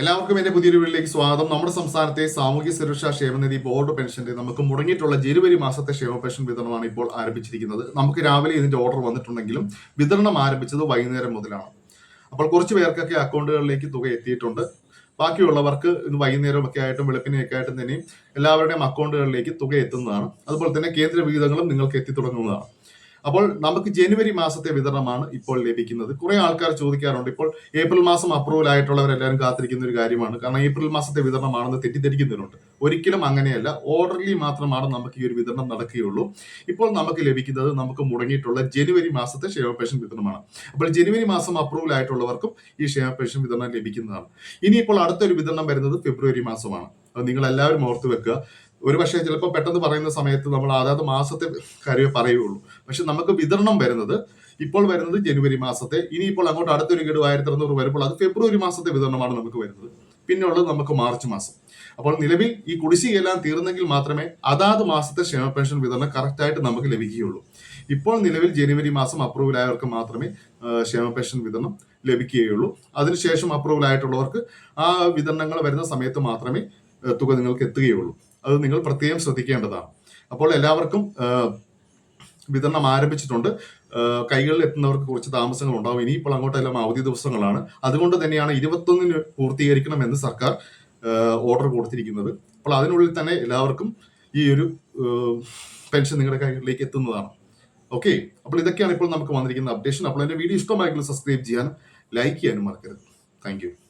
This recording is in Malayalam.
എല്ലാവർക്കും എന്റെ പുതിയൊരു വീട്ടിലേക്ക് സ്വാഗതം. നമ്മുടെ സംസ്ഥാനത്തെ സാമൂഹ്യ സുരക്ഷാ ക്ഷേമനിധി ബോർഡ് പെൻഷന്റെ നമുക്ക് മുടങ്ങിയിട്ടുള്ള ജനുവരി മാസത്തെ ക്ഷേമ പെൻഷൻ വിതരണമാണ് ഇപ്പോൾ ആരംഭിച്ചിരിക്കുന്നത്. നമുക്ക് രാവിലെ ഇതിന്റെ ഓർഡർ വന്നിട്ടുണ്ടെങ്കിലും വിതരണം ആരംഭിച്ചത് വൈകുന്നേരം മുതലാണ്. അപ്പോൾ കുറച്ച് പേർക്കൊക്കെ അക്കൗണ്ടുകളിലേക്ക് തുക എത്തിയിട്ടുണ്ട്. ബാക്കിയുള്ളവർക്ക് ഇന്ന് വൈകുന്നേരം ഒക്കെ ആയിട്ടും വെളുപ്പിനെയൊക്കെ ആയിട്ടും തന്നെയും എല്ലാവരുടെയും അക്കൗണ്ടുകളിലേക്ക് തുക എത്തുന്നതാണ്. അതുപോലെ തന്നെ കേന്ദ്ര വിഹിതങ്ങളും നിങ്ങൾക്ക് എത്തി തുടങ്ങുന്നതാണ് അപ്പോൾ നമുക്ക് ജനുവരി മാസത്തെ വിതരണമാണ് ഇപ്പോൾ ലഭിക്കുന്നത്. കുറെ ആൾക്കാർ ചോദിക്കാറുണ്ട് ഇപ്പോൾ ഏപ്രിൽ മാസം അപ്രൂവൽ ആയിട്ടുള്ളവരെല്ലാവരും കാത്തിരിക്കുന്ന ഒരു കാര്യമാണ്. കാരണം ഏപ്രിൽ മാസത്തെ വിതരണമാണെന്ന് തെറ്റിദ്ധരിക്കുന്നവരുണ്ട്. ഒരിക്കലും അങ്ങനെയല്ല. ഓർഡർലി മാത്രമാണ് നമുക്ക് ഈ ഒരു വിതരണം നടക്കുകയുള്ളൂ. ഇപ്പോൾ നമുക്ക് ലഭിക്കുന്നത് നമുക്ക് മുടങ്ങിയിട്ടുള്ള ജനുവരി മാസത്തെ ഷെയർ പെൻഷൻ വിതരണമാണ്. അപ്പോൾ ജനുവരി മാസം അപ്രൂവൽ ആയിട്ടുള്ളവർക്കും ഈ ഷെയർ പെൻഷൻ വിതരണം ലഭിക്കുന്നതാണ്. ഇനിയിപ്പോൾ അടുത്തൊരു വിതരണം വരുന്നത് ഫെബ്രുവരി മാസമാണ്. അത് നിങ്ങൾ എല്ലാവരും ഓർത്ത് വെക്കുക. ഒരു പക്ഷേ ചിലപ്പോൾ പെട്ടെന്ന് പറയുന്ന സമയത്ത് നമ്മൾ അതാത് മാസത്തെ കാര്യമേ പറയുള്ളൂ. പക്ഷെ നമുക്ക് വിതരണം വരുന്നത് ഇപ്പോൾ വരുന്നത് ജനുവരി മാസത്തെ ഇനിയിപ്പോൾ അങ്ങോട്ട് അടുത്തൊരു ഗഡു ആയിരത്തി അറുന്നൂറ് വരുമ്പോൾ അത് ഫെബ്രുവരി മാസത്തെ വിതരണമാണ് നമുക്ക് വരുന്നത്. പിന്നെ ഉള്ളത് നമുക്ക് മാർച്ച് മാസം. അപ്പോൾ നിലവിൽ ഈ കുടിശ്ശികയെല്ലാം തീർന്നെങ്കിൽ മാത്രമേ അതാത് മാസത്തെ ക്ഷേമ പെൻഷൻ വിതരണം കറക്റ്റായിട്ട് നമുക്ക് ലഭിക്കുകയുള്ളൂ. ഇപ്പോൾ നിലവിൽ ജനുവരി മാസം അപ്രൂവൽ ആയവർക്ക് മാത്രമേ ക്ഷേമ പെൻഷൻ വിതരണം ലഭിക്കുകയുള്ളൂ. അതിനുശേഷം അപ്രൂവൽ ആയിട്ടുള്ളവർക്ക് ആ വിതരണങ്ങൾ വരുന്ന സമയത്ത് മാത്രമേ തുക നിങ്ങൾക്ക് എത്തുകയുള്ളൂ. അത് നിങ്ങൾ പ്രത്യേകം ശ്രദ്ധിക്കേണ്ടതാണ്. അപ്പോൾ എല്ലാവർക്കും വിതരണം ആരംഭിച്ചിട്ടുണ്ട്. കൈകളിൽ എത്തുന്നവർക്ക് കുറച്ച് താമസങ്ങൾ ഉണ്ടാവും. ഇനിയിപ്പോൾ അങ്ങോട്ടെല്ലാം അവധി ദിവസങ്ങളാണ്. അതുകൊണ്ട് തന്നെയാണ് ഇരുപത്തൊന്നിന് പൂർത്തീകരിക്കണമെന്ന് സർക്കാർ ഓർഡർ കൊടുത്തിരിക്കുന്നത്. അപ്പോൾ അതിനുള്ളിൽ തന്നെ എല്ലാവർക്കും ഈ ഒരു പെൻഷൻ നിങ്ങളുടെ കൈകളിലേക്ക് എത്തുന്നതാണ്. ഓക്കെ അപ്പോൾ ഇതൊക്കെയാണ് ഇപ്പോൾ നമുക്ക് വന്നിരിക്കുന്ന അപ്ഡേഷൻ അപ്പോൾ എന്റെ വീഡിയോ ഇഷ്ടമായെങ്കിൽ സബ്സ്ക്രൈബ് ചെയ്യാനും ലൈക്ക് ചെയ്യാനും മറക്കരുത്. താങ്ക്